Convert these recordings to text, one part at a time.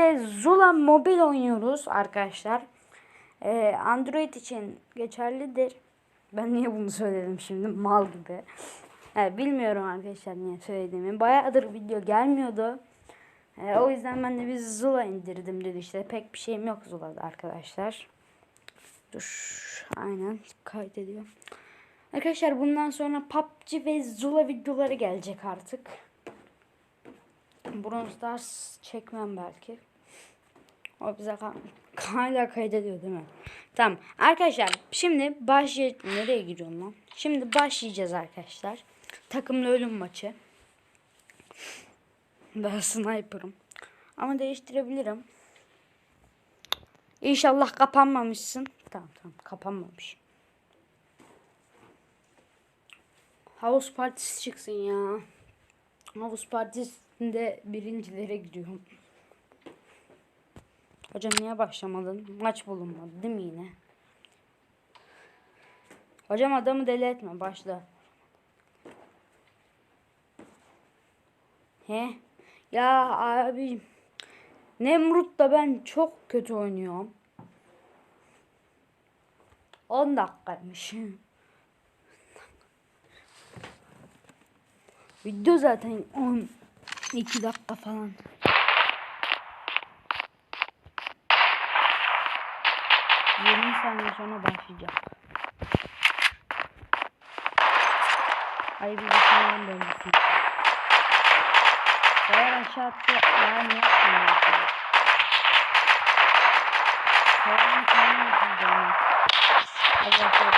birlikte Zula Mobil oynuyoruz arkadaşlar. Ee, Android için geçerlidir. Ben niye bunu söyledim şimdi mal gibi. Ee, bilmiyorum arkadaşlar niye söylediğimi. Bayağıdır video gelmiyordu. Ee, o yüzden ben de bir Zula indirdim dedi işte. Pek bir şeyim yok Zula'da arkadaşlar. Dur. Aynen kaydediyor. Arkadaşlar bundan sonra PUBG ve Zula videoları gelecek artık. Bronze Stars çekmem belki. O bize hala kaydediyor değil mi? Tamam. Arkadaşlar şimdi başlay nereye gidiyorum lan? Şimdi başlayacağız arkadaşlar. Takımlı ölüm maçı. Ben sniper'ım. Ama değiştirebilirim. İnşallah kapanmamışsın. Tamam tamam kapanmamış. Havuz partisi çıksın ya. Havuz partisinde birincilere gidiyorum. Hocam niye başlamadın? Maç bulunmadı değil mi yine? Hocam adamı deli etme başla. He? Ya abi Nemrut da ben çok kötü oynuyorum. 10 dakikaymış. Video zaten 12 dakika falan. Yirmi saniye sonra başlayacak. Ay bir düşünüyorum döndürsün. Eğer aşağı attı, yani yapmıyorum. Kayanın kenarına yapacağım. Hadi bakalım.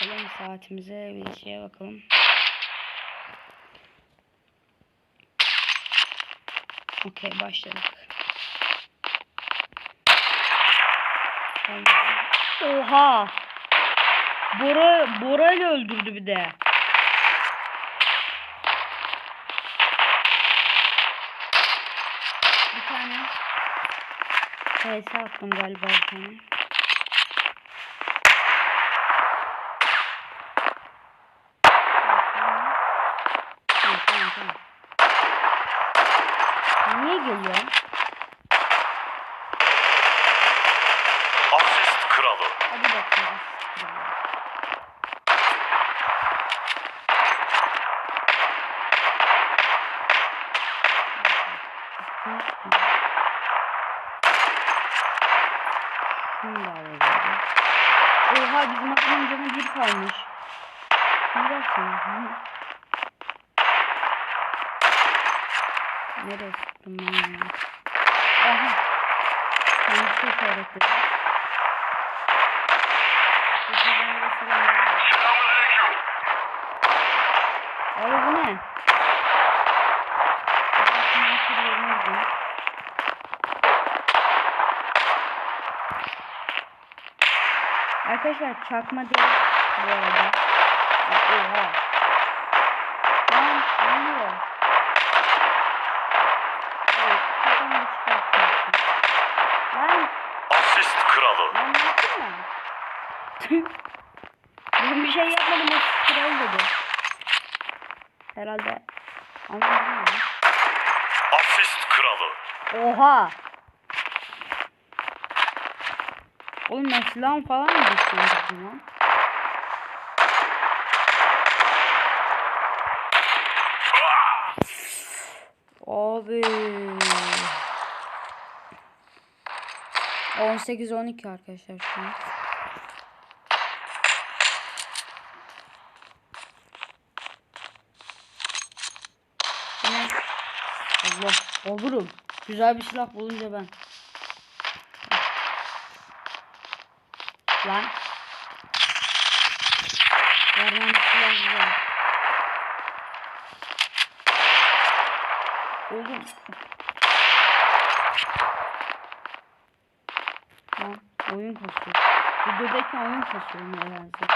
Bakalım saatimize bir şeye bakalım. Okey başladık. Oha! Bora, Bora öldürdü bir de. Bir tane PS attım galiba bir tane. Niye geliyor? Asist kralı. Hadi bakalım. Şunu da alalım. Oha bizim adamın canı bir kalmış. Ne dersin? Nereye sıktım ben ya? Aha. Kendisi işaret ediyor. Selamünaleyküm. Abi bu ne? Ben şimdi oturuyorum orada. Arkadaşlar çakma değil bu arada. Oha. Lan ne oluyor? Evet, kafamı çıkartacaksın. Lan Asist kralı. Lan ne yaptın lan? ben bir şey yapmadım o kral dedi. Herhalde anladın mı? Asist kralı. Oha! Oğlum ben silahım falan mı düşürdüm lan? Abi. 18 12 arkadaşlar şu an. Allah olurum. Güzel bir silah bulunca ben. Lan. Vermem bir silah güzel. Oğlum. Lan oyun kasıyor. Videodayken oyun kasıyor nedense.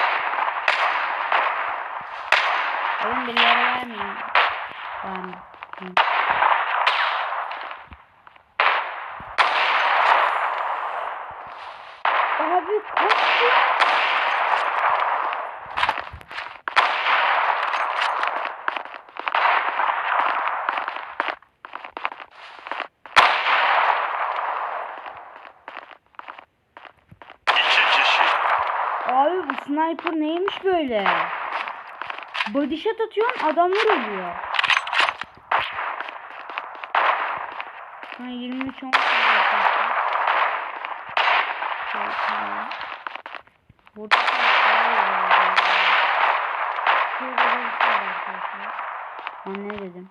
Oğlum birileri vermeyin. Tamam. Hı. Abi bu sniper neymiş böyle? Body shot atıyorsun adamlar ölüyor. Burada Şurada birisi var arkadaşlar. Ben ne dedim?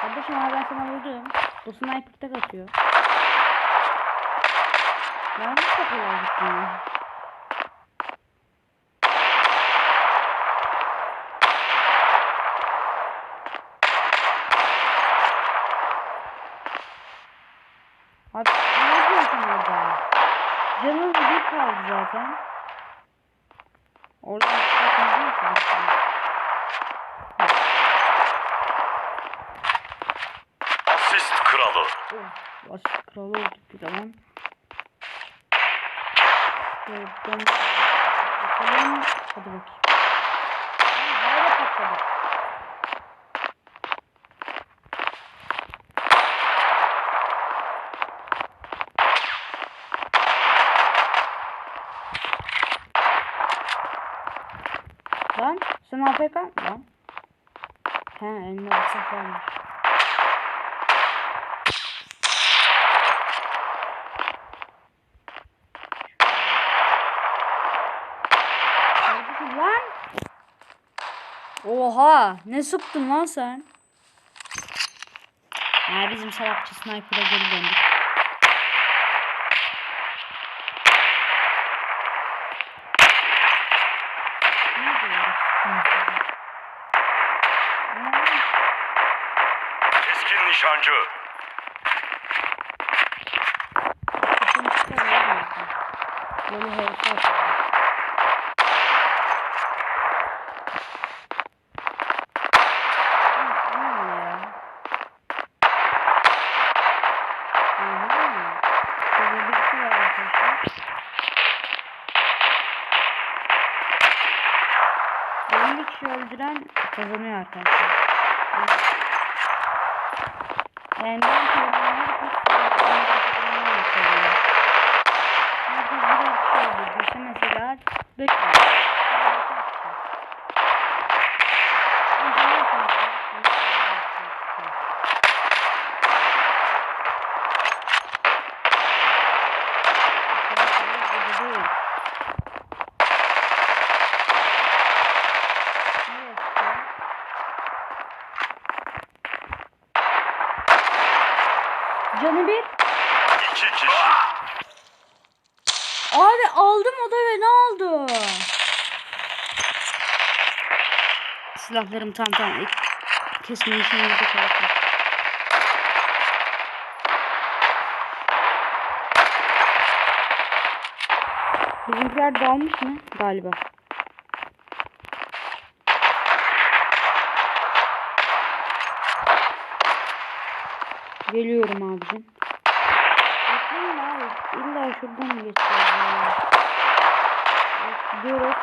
Kardeşim abi ben sana vurdum. Bu sniper tek atıyor. Ben hiç de kolay gitmiyor. Abi ne yapıyorsun orada? Canım bir kaldı zaten. Orada bakmadın ki zaten. Asist kralı. Of, baş kralı olduk bir zaman. Şuradan bakalım. Hadi bakayım. Havada patladı. Lan sen AFK lan. He elinde bıçak varmış. Lan. Oha ne sıktın lan sen? Ha bizim salakçı sniper'a geri döndük. Ne diyoruz? Keskin nişancı. Kapını çıkar ya. Böyle headshot atıyor. Hı, ne oluyor ya? Aha. Şurada birisi var arkadaşlar. Elli kişi öldüren kazanıyor arkadaşlar. Yani ben kazananlar kazananlar kazanıyor. Herkes mesela 5 var. Canı bir. İki kişi. Abi aldım o da ve ne oldu? Silahlarım tam tam. Kesin nişanımda kalsın. Bizimkiler dalmış mı? Galiba. Geliyorum abicim. Da abi. İlla şuradan mı geçeceğiz gidiyoruz.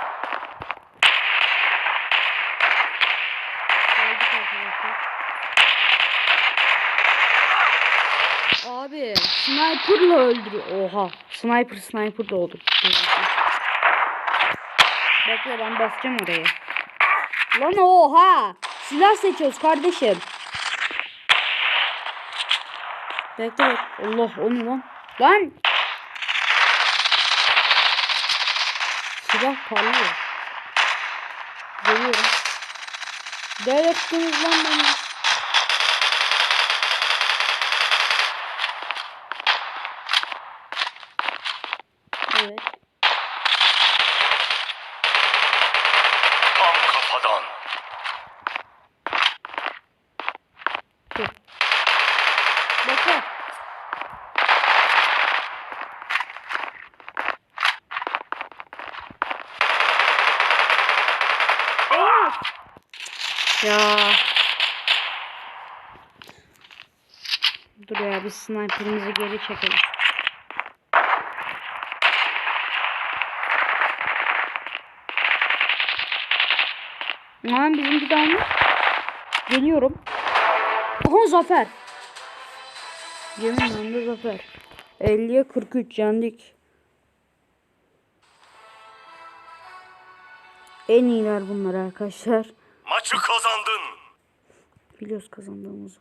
Abi sniper'la öldürüyor. Oha. Sniper sniper da olur. Bekle ben basacağım oraya. Lan oha. Silah seçiyoruz kardeşim. Bekle bek. Allah o ne lan? Lan. Silah parlıyor. Geliyorum. Delirttiniz lan beni. Evet. biz sniper'ımızı geri çekelim. Lan bizimki dalmış. Geliyorum. Aha zafer. Yemin anda zafer. 50'ye 43 yendik. En iyiler bunlar arkadaşlar. Maçı kazandın. Biliyoruz kazandığımızı.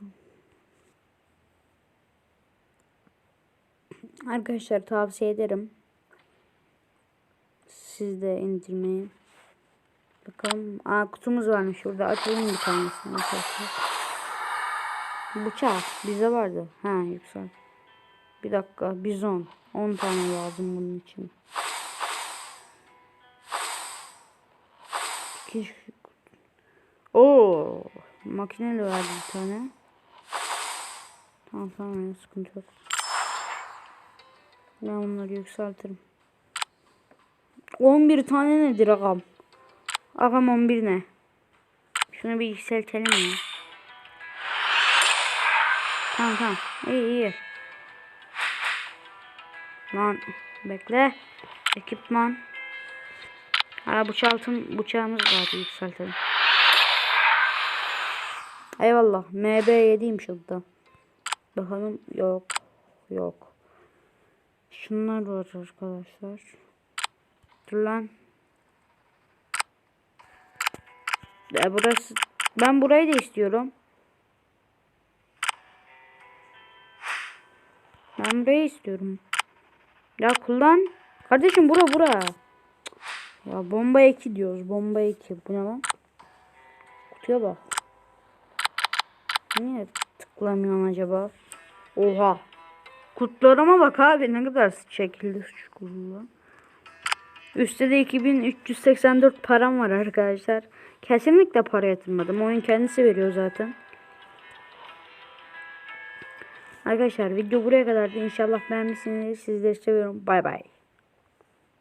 Arkadaşlar tavsiye ederim. Siz de indirmeyi. Bakalım. Aa kutumuz varmış şurada. Açalım bir tanesini arkadaşlar. Bıçak. Bizde vardı. Ha yüksel. Bir dakika. Bizon. 10 tane lazım bunun için. İki Oo, makineli verdi bir tane. Tamam tamam sıkıntı yok. Ben bunları yükseltirim. 11 tane nedir agam? Agam 11 ne? Şunu bir yükseltelim ya. Tamam tamam. İyi iyi. Lan bekle. Ekipman. Hala bıçağın bıçağımız vardı yükseltelim. Eyvallah. MB 7'yim şurada. Bakalım. Yok. Yok. Şunlar var arkadaşlar. Dur lan. E burası. Ben burayı da istiyorum. Ben burayı istiyorum. Ya kullan. Kardeşim bura bura. Ya bomba 2 diyoruz. Bomba 2. Bu ne lan? Kutuya bak. Niye tıklamıyorsun acaba? Oha. Kutlarıma bak abi ne kadar şekilli kurulu. Üstte de 2384 param var arkadaşlar. Kesinlikle para yatırmadım. Oyun kendisi veriyor zaten. Arkadaşlar video buraya kadardı. İnşallah beğenmişsinizdir. Sizleri seviyorum. Bay bay.